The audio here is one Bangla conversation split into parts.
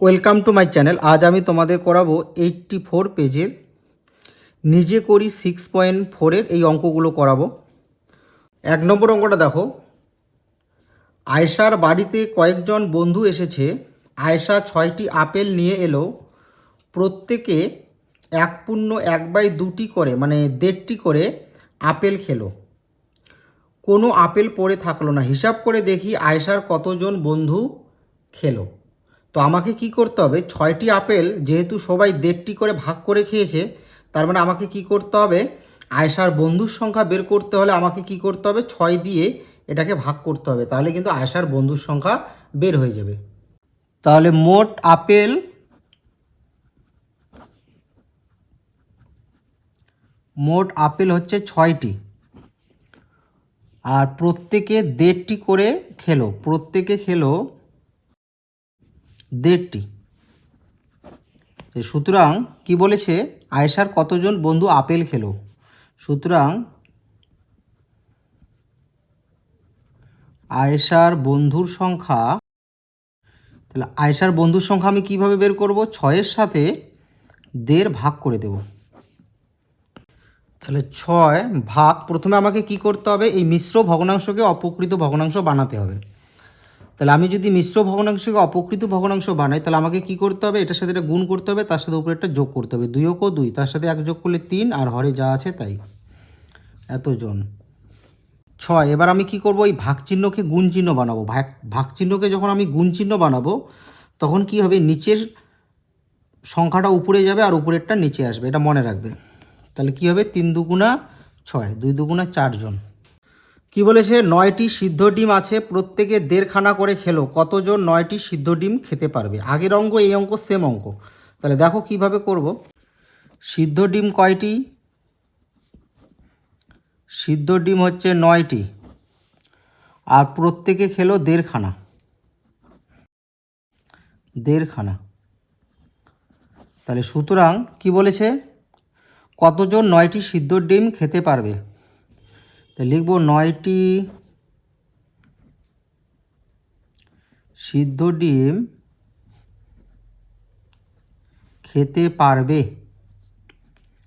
Welcome to my channel. আজ আমি তোমাদের করাবো এইটটি ফোর পেজের, নিজে করি সিক্স পয়েন্ট ফোরের এই অঙ্কগুলো করাবো। এক নম্বর অঙ্কটা দেখো। আয়েশার বাড়িতে কয়েকজন বন্ধু এসেছে। আয়েশা ছয়টি আপেল নিয়ে এলো। প্রত্যেকে এক পূর্ণ এক বাই দুটি করে মানে দেড়টি করে আপেল খেলো। কোনো আপেল পড়ে থাকল না। হিসাব করে দেখি আয়েশার কতজন বন্ধু খেলো। তো আমাকে কি করতে হবে? ছয়টি আপেল যেহেতু সবাই দেড়টি করে ভাগ করে খেয়েছে, তার মানে আমাকে কি করতে হবে? আয়েশার বন্ধুর সংখ্যা বের করতে হলে আমাকে কি করতে হবে? ছয় দিয়ে এটাকে ভাগ করতে হবে, তাহলে কিন্তু আয়েশার বন্ধুর সংখ্যা বের হয়ে যাবে। তাহলে মোট আপেল মোট আপেল হচ্ছে ছয়টি। আর প্রত্যেকে দেড়টি করে খেলো, প্রত্যেকে খেলো দেড়টি। সুতরাং কি বলেছে? আয়েশার কতজন বন্ধু আপেল খেলো? সুতরাং আয়েশার বন্ধুর সংখ্যা, তাহলে আয়েশার বন্ধুর সংখ্যা আমি কীভাবে বের করব? ছয়ের সাথে দেড় ভাগ করে দেব। তাহলে ছয় ভাগ প্রথমে আমাকে কি করতে হবে? এই মিশ্র ভগ্নাংশকে অপকৃত ভগ্নাংশ বানাতে হবে। তাহলে আমি যদি মিশ্র ভগ্নাংশকে অপকৃত ভগ্নাংশ বানাই, তাহলে আমাকে কি করতে হবে? এটার সাথে এটা গুণ করতে হবে, তার সাথে উপরে একটা যোগ করতে হবে। দুই ও দুই, তার সাথে এক যোগ করলে তিন, আর হরে যা আছে তাই। এতজন। ছয়, এবার আমি কি করব? এই ভাগ চিহ্নকে গুণ চিহ্ন বানাবো। ভাগ ভাগ চিহ্নকে যখন আমি গুণ চিহ্ন বানাবো, তখন কি হবে? নিচের সংখ্যাটা উপরে যাবে আর উপরেরটা নিচে আসবে, এটা মনে রাখবে। তাহলে কি হবে? তিন দুগুণা ছয়, দুই দুগুণা চারজন। কি বলেছে? নয়টি সিদ্ধ ডিম আছে, প্রত্যেকে দেড়খানা করে খেলো। কতজন নয়টি সিদ্ধ ডিম খেতে পারবে? আগের অঙ্ক, এই অঙ্ক সেম অঙ্ক। তাহলে দেখো কীভাবে করব। সিদ্ধ ডিম কয়টি? সিদ্ধ ডিম হচ্ছে নয়টি। আর প্রত্যেকে খেলো দেড়খানা। দেড়খানা। তাহলে সুতরাং কি বলেছে? কতজন নয়টি সিদ্ধ ডিম খেতে পারবে? তো লিখব নয়টি সিদ্ধ ডিম খেতে পারবে।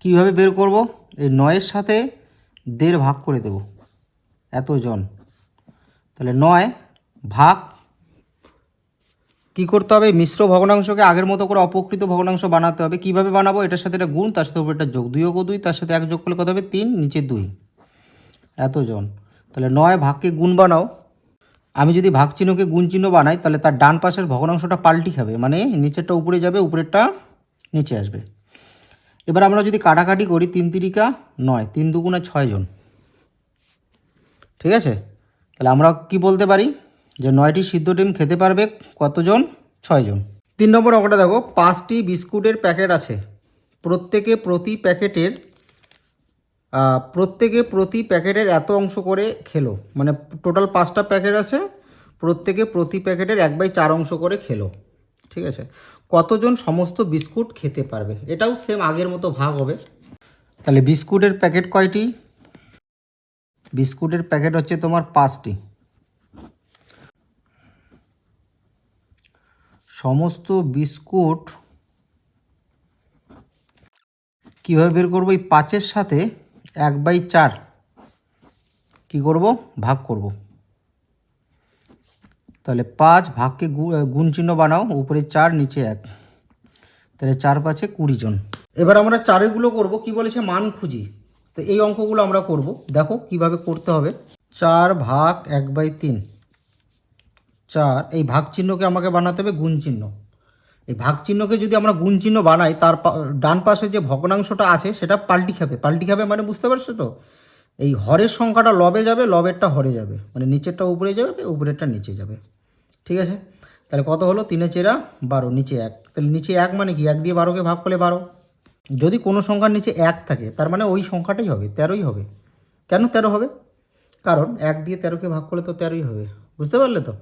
কীভাবে বের করব? এই নয়ের সাথে দেড় ভাগ করে দেব এতজন। তাহলে নয় ভাগ কি করতে হবে? মিশ্র ভগ্নাংশকে আগের মতো করে অপকৃত ভগ্নাংশ বানাতে হবে। কীভাবে বানাবো? এটার সাথে একটা গুণ, তার সাথে উপরে একটা যোগ দুই ও দুই, তার সাথে এক যোগ করলে কত হবে? তিন, নিচে দুই। এতজন। তাহলে নয় ভাগকে গুণ বানাও। আমি যদি ভাগ চিহ্নকে গুণ চিহ্ন বানাই, তাহলে তার ডান পাশের ভগ্নাংশটা পাল্টি খাবে। মানে নিচেরটা উপরে যাবে, উপরেরটা নিচে আসবে। এবার আমরা যদি কাটাকাটি করি, তিন তিরিকা নয়, তিন দুগুণে ছয়জন ঠিক আছে? তাহলে আমরা কি বলতে পারি? যে নয়টি সিদ্ধ ডিম খেতে পারবে কতজন? ছয়জন তিন নম্বর অঙ্কটা দেখো, পাঁচটি বিস্কুটের প্যাকেট আছে। প্রত্যেকে প্রতি প্যাকেটের প্রত্যেকে প্রতি প্যাকেটের এত অংশ করে খেলো। মানে টোটাল পাঁচটা প্যাকেট আছে, প্রত্যেকে প্রতি প্যাকেটের এক বাই চার অংশ করে খেলো। ঠিক আছে? কতজন সমস্ত বিস্কুট খেতে পারবে? এটাও সেম আগের মতো ভাগ হবে। তাহলে বিস্কুটের প্যাকেট কয়টি? বিস্কুটের প্যাকেট হচ্ছে তোমার পাঁচটি। সমস্ত বিস্কুট কীভাবে বের করব? এই পাঁচের সাথে এক বাই চার। কী করব? ভাগ করব। তাহলে পাঁচ ভাগকে গুণ চিহ্ন বানাও, উপরে চার, নিচে এক। তাহলে চার পাঁচে কুড়ি জন। এবার আমরা চারেরগুলো করব, কি বলেছে? মান খুঁজি। তো এই অঙ্কগুলো আমরা করব। দেখো কীভাবে করতে হবে। চার ভাগ এক বাই তিন। চার, এই ভাগ চিহ্নকে আমাকে বানাতে হবে গুণ চিহ্ন। এই ভাগ চিহ্নকে যদি আমরা গুণ চিহ্ন বানাই, তার ডান পাশে যে ভগ্নাংশটা আছে, সেটা পাল্টি খাবে। পাল্টি খাবে মানে বুঝতে পারছ তো? এই হরের সংখ্যাটা লবে যাবে, লবেরটা হরে যাবে। মানে নিচেরটা উপরে যাবে, উপরেরটা নিচে যাবে। ঠিক আছে? তাহলে কত হলো? তিনে চেরা বারো, নিচে এক। তাহলে নিচে এক মানে কি? এক দিয়ে বারোকে ভাগ করলে বারো। যদি কোনো সংখ্যার নিচে এক থাকে, তার মানে ওই সংখ্যাটাই হবে, তেরোই হবে। কেন তেরো হবে? কারণ এক দিয়ে তেরোকে ভাগ করলে তো তেরোই হবে। বুঝতে পারলে তো?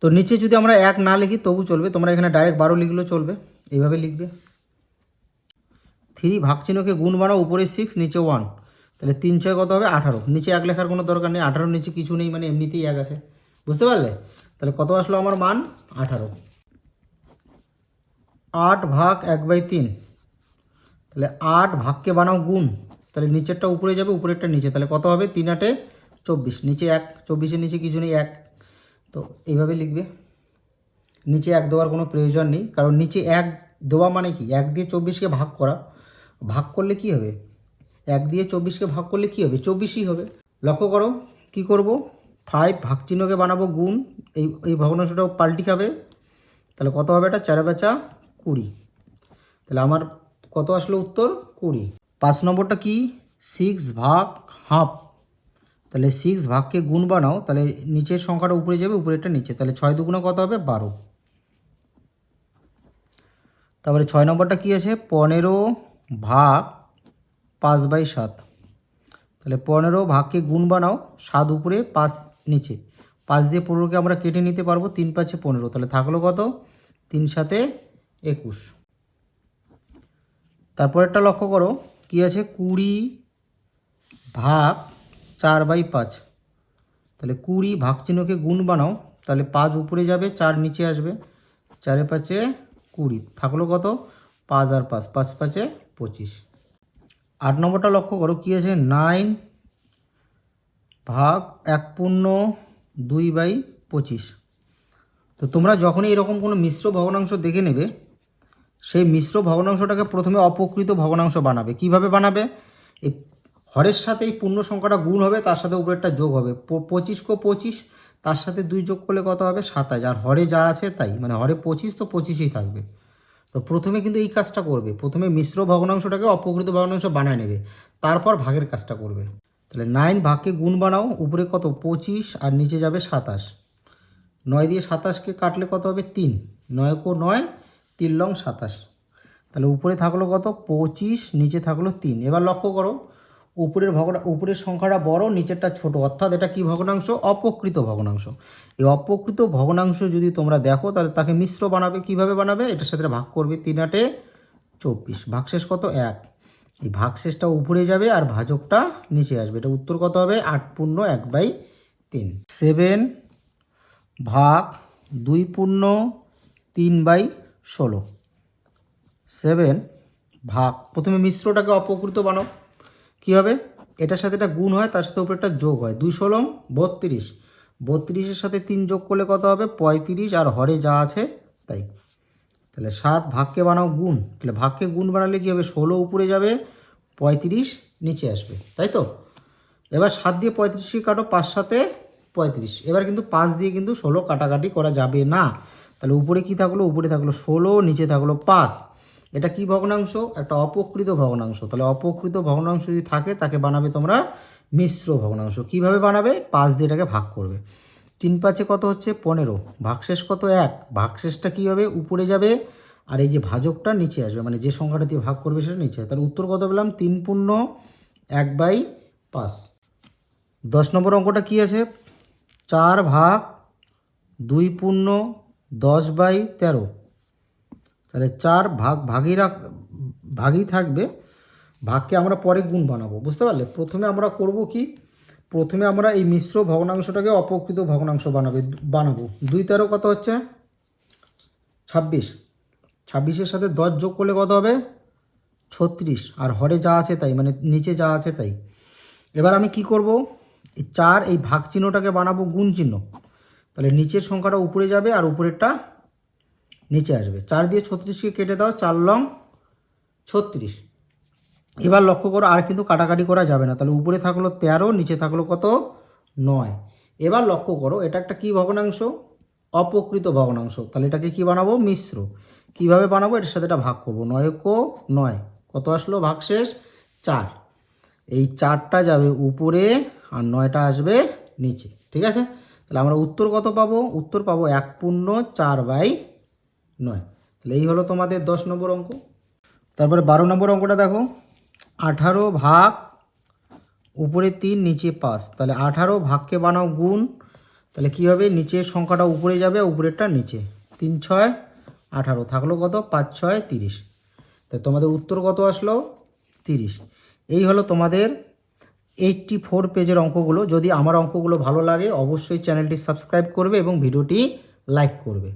তো নিচে যদি আমরা এক না লিখি, তবু চলবে। তোমরা এখানে ডাইরেক্ট বারো লিখলেও চলবে। এইভাবে লিখবে। থ্রি ভাগ চিহ্নকে গুণ বানাও, উপরে সিক্স নিচে ওয়ান তাহলে তিন ছয় কত হবে? আঠারো। নিচে এক লেখার কোনো দরকার নেই। আঠারোর নিচে কিছু নেই মানে এমনিতেই এক আছে। বুঝতে পারলে? তাহলে কত আসলো আমার মান? আঠারো। আট ভাগ এক বাই তিন। তাহলে আট ভাগকে বানাও গুণ। তাহলে নিচেরটা উপরে যাবে, উপরেরটা নিচে। তাহলে কত হবে? তিন আটে চব্বিশ। নিচে এক, চব্বিশের নিচে কিছু নেই, এক। তো এইভাবে লিখবে। নিচে এক দেওয়ার কোনো প্রয়োজন নেই, কারণ নিচে এক দেওয়া মানে কি? এক দিয়ে চব্বিশকে ভাগ করা। ভাগ করলে কি হবে? এক দিয়ে চব্বিশকে ভাগ করলে কি হবে? চব্বিশই হবে। লক্ষ্য করো, কি করব? ফাইভ ভাগ চিহ্নকে বানাবো গুণ, এই এই ভগ্নাংশটাও পাল্টি খাবে। তাহলে কত হবে এটা? চারে বেচা কুড়ি। তাহলে আমার কত আসলো উত্তর? কুড়ি। পাঁচ নম্বরটা কি? সিক্স ভাগ হাফ তাহলে সিক্স ভাগকে গুণ বানাও, তাহলে নিচের সংখ্যাটা উপরে যাবে, উপরেরটা নিচে। তাহলে ছয় দুগুণে কত হবে? বারো। তারপরে ছয় নম্বরটা কী আছে? পনেরো ভাগ পাঁচ বাই সাত। তাহলে পনেরো ভাগকে গুণ বানাও, সাত উপরে, পাঁচ নিচে। পাঁচ দিয়ে পনেরোকে আমরা কেটে নিতে পারব, তিন পাঁচে পনেরো। তাহলে থাকল কত? তিন সাথে একুশ। তারপরেরটা লক্ষ্য করো, কি আছে? কুড়ি ভাগ চার বাই পাঁচ। তাহলে কুড়ি ভাগ চিহ্নকে গুণ বানাও, তাহলে পাঁচ উপরে যাবে, চার নিচে আসবে। চারে পাঁচে কুড়ি, থাকল কত? পাঁচ আর পাঁচ পাঁচ পাঁচে পঁচিশ। আট নম্বরটা লক্ষ্য করো, কী আছে? নাইন ভাগ এক পূর্ণ দুই বাই পঁচিশ। তো তোমরা যখনই এরকম কোনো মিশ্র ভগ্নাংশ দেখে নেবে, সেই মিশ্র ভগ্নাংশটাকে প্রথমে অপকৃত ভগ্নাংশ বানাবে। কীভাবে বানাবে? এই হরের সাথে এই পূর্ণ সংখ্যাটা গুণ হবে, তার সাথে উপরেরটা যোগ হবে। পঁচিশ কো পঁচিশ, তার সাথে দুই যোগ করলে কত হবে? সাতাশ। আর হরে যা আছে তাই মানে হরে পঁচিশ, তো পঁচিশেই থাকবে। তো প্রথমে কিন্তু এই কাজটা করবে। প্রথমে মিশ্র ভগ্নাংশটাকে অপকৃত ভগ্নাংশ বানায় নেবে, তারপর ভাগের কাজটা করবে। তাহলে নাইন ভাগকে গুণ বানাও, উপরে কত? পঁচিশ, আর নিচে যাবে সাতাশ। নয় দিয়ে সাতাশকে কাটলে কত হবে? তিন। নয় কো নয়, তিন লং সাতাশ। তাহলে উপরে থাকল কত? পঁচিশ, নিচে থাকল তিন। এবার লক্ষ্য করো উপরের ভগ্না, উপরের সংখ্যাটা বড়, নিচেরটা ছোট। অর্থাৎ এটা কি ভগ্নাংশ? অপকৃত ভগ্নাংশ। এই অপকৃত ভগ্নাংশ যদি তোমরা দেখো, তাহলে তাকে মিশ্র বানাবে, কীভাবে বানাবে? এটার সাথে ভাগ করবে তিন আটে চব্বিশ। ভাগশেষ কত? এক। এই ভাগশেষটা উপরে যাবে আর ভাজকটা নিচে আসবে। এটা উত্তর কত হবে? আট পূর্ণ এক বাই তিন। সেভেন ভাগ দুই পূর্ণ তিন বাই ষোলো। সেভেন ভাগ, প্রথমে মিশ্রটাকে অপকৃত বানাও। কী হবে? এটার সাথে এটা গুণ হয়, তার সাথে উপরে একটা যোগ হয়। দুই ষোলো বত্রিশ। বত্রিশের সাথে তিন যোগ করলে কত হবে? পঁয়ত্রিশ। আর হরে যা আছে, তাই। তাহলে সাত ভাগকে বানাও গুণ। তাহলে ভাগকে গুণ বানালে কী হবে? ষোলো উপরে যাবে, পঁয়ত্রিশ নিচে আসবে, তাই তো? এবার সাত দিয়ে পঁয়ত্রিশকে কাটো, পাঁচ সাথে পঁয়ত্রিশ। এবার কিন্তু পাঁচ দিয়ে কিন্তু ষোলো কাটাকাটি করা যাবে না। তাহলে উপরে কি থাকল? উপরে থাকল ষোলো, নিচে থাকল পাঁচ। এটা কি ভগ্নাংশ? একটা অপকৃত ভগ্নাংশ। তাহলে অপকৃত ভগ্নাংশ যদি থাকে, তাকে বানাবে তোমরা মিশ্র ভগ্নাংশ। কীভাবে বানাবে? পাঁচ দিয়ে এটাকে ভাগ করবে। তিন পাঁচে কত হচ্ছে? পনেরো। ভাগশেষ কত? এক। ভাগশেষটা কী হবে? উপরে যাবে আর এই যে ভাজকটা নিচে আসবে। মানে যে সংখ্যাটা দিয়ে ভাগ করবে সেটা নিচে। তাহলে উত্তর কত পেলাম? তিন পূর্ণ এক বাই পাঁচ। দশ নম্বর অঙ্কটা কি আছে? চার ভাগ দুই পূর্ণ দশ বাই তেরো। তাহলে চার ভাগ ভাগই রাখ, ভাগই থাকবে, ভাগকে আমরা পরে গুণ বানাবো, বুঝতে পারলে? প্রথমে আমরা করব কি? প্রথমে আমরা এই মিশ্র ভগ্নাংশটাকে অপকৃত ভগ্নাংশ বানাবে, বানাবো। দুই তেরো কত হচ্ছে? ছাব্বিশ। ছাব্বিশের সাথে দশ যোগ করলে কত হবে? ছত্রিশ। আর হরে যা আছে তাই মানে নিচে যা আছে তাই। এবার আমি কি করব? এই চার এই ভাগ চিহ্নটাকে বানাবো গুণ চিহ্ন তাহলে নিচের সংখ্যাটা উপরে যাবে আর উপরেরটা নিচে আসবে। চার দিয়ে ছত্রিশকে কেটে দাও, চার লং ছত্রিশ। এবার লক্ষ্য করো, আর কিন্তু কাটাকাটি করা যাবে না। তাহলে উপরে থাকল তেরো, নিচে থাকল কত? নয়। এবার লক্ষ্য করো, এটা একটা কি ভগ্নাংশ? অপকৃত ভগ্নাংশ। তাহলে এটাকে কি বানাবো? মিশ্র। কীভাবে বানাবো? এটার সাথে এটা ভাগ করব। নয় কো, নয়। কত আসলো? ভাগশেষ চার। এই চারটা যাবে উপরে আর নয়টা আসবে নিচে। ঠিক আছে? তাহলে আমরা উত্তর কত পাবো? উত্তর পাবো এক পূর্ণ চার বাই নয়। তাহলে এই হলো তোমাদের দশ নম্বর অঙ্ক। তারপরে বারো নম্বর অঙ্কটা দেখো। আঠারো ভাগ উপরে তিন, নিচে পাঁচ। তাহলে আঠারো ভাগকে বানাও গুণ। তাহলে কী হবে? নিচের সংখ্যাটা উপরে যাবে, উপরেরটা নিচে। তিন, ছয়, আঠারো। থাকল কত? পাঁচ, ছয়, তিরিশ। তা তোমাদের উত্তর কত আসলো? তিরিশ। এই হলো তোমাদের এইটটি ফোর পেজের অঙ্কগুলো। যদি আমার অঙ্কগুলো ভালো লাগে, অবশ্যই চ্যানেলটি সাবস্ক্রাইব করবে এবং ভিডিওটি লাইক করবে।